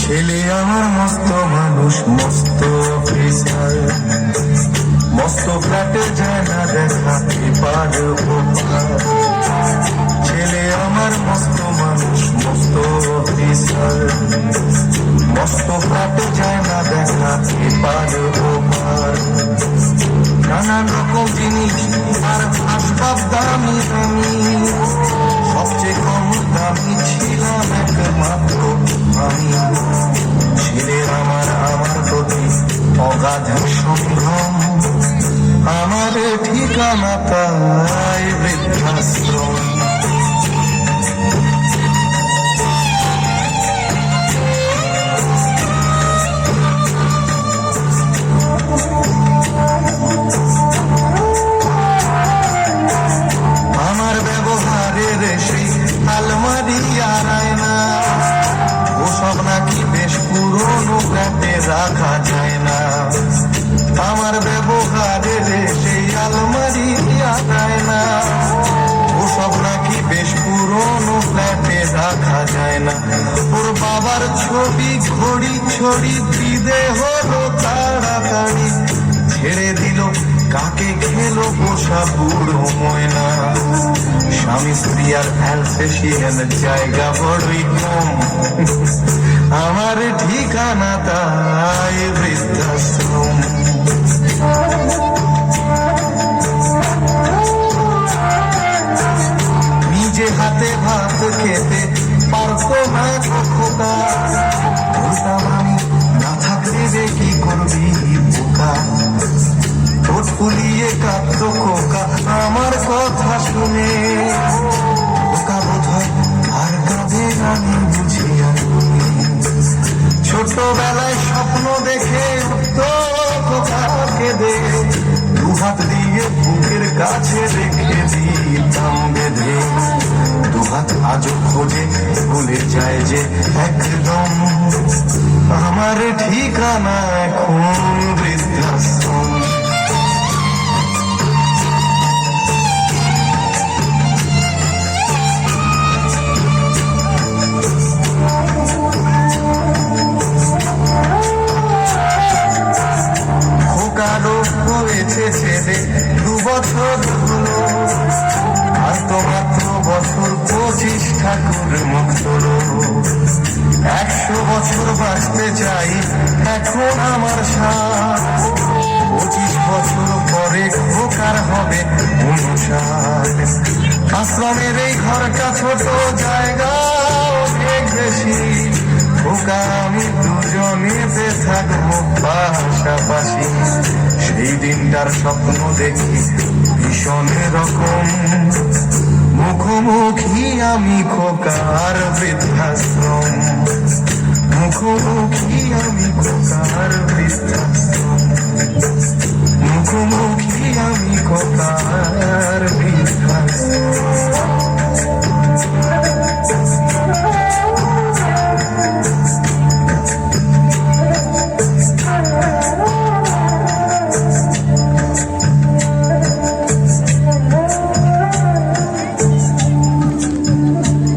ছেলে আমার মস্ত মানুষ, মস্ত অফিসার মস্ত ফ্ল্যাটে যায় না দেখা এবার ছেলে আমার মস্ত মানুষ, মস্ত অফিসার মস্ত ফ্ল্যাটে যায় না দেখা এবার নানান রকম জিনিস আর আসবাব অগাধ সংগ্রাম আমার ঠিকানা তাই বৃদ্ধাশ্রম। না। ওর বাবার ছবি, ঘড়ি, ছড়ি দিদে হলো তাড়াতাড়ি। ছেড়ে দিল, কাকে খেলো পোষা বুড়ো ময়না। স্বামী স্ত্রী আর অ্যালসেশিয়ান জায়গা বড়ই কম। আমার ঠিকানা তাই বৃদ্ধাশ্রম। নিজে হাতে ভাত খেতে পারতো না না থাকলে ছোটবেলায় স্বপ্ন দেখে উঠতো খোকা কেঁদে দুহাত দিয়ে বুকের কাছে রেখে দিতাম। আজও খোঁজে ভুলে যায় যে একদম আমার ঠিকানা এখন বৃদ্ধাশ্রম। ঠাকুর মুক্ত একশো বছর বাঁচতে চাই এখন আমার শ্বাস পঁচিশ বছর পরে খোকার হবে অনুসার আশ্রমের এই ঘরটা ছোট জায়গা অনেক বেশি খোকা, আমি দুজনেতে থাকব পাশাপাশি। সেই দিনটার স্বপ্ন দেখি ভীষণ রকম মুখোমুখি আমি খোকার বৃদ্ধাশ্রম।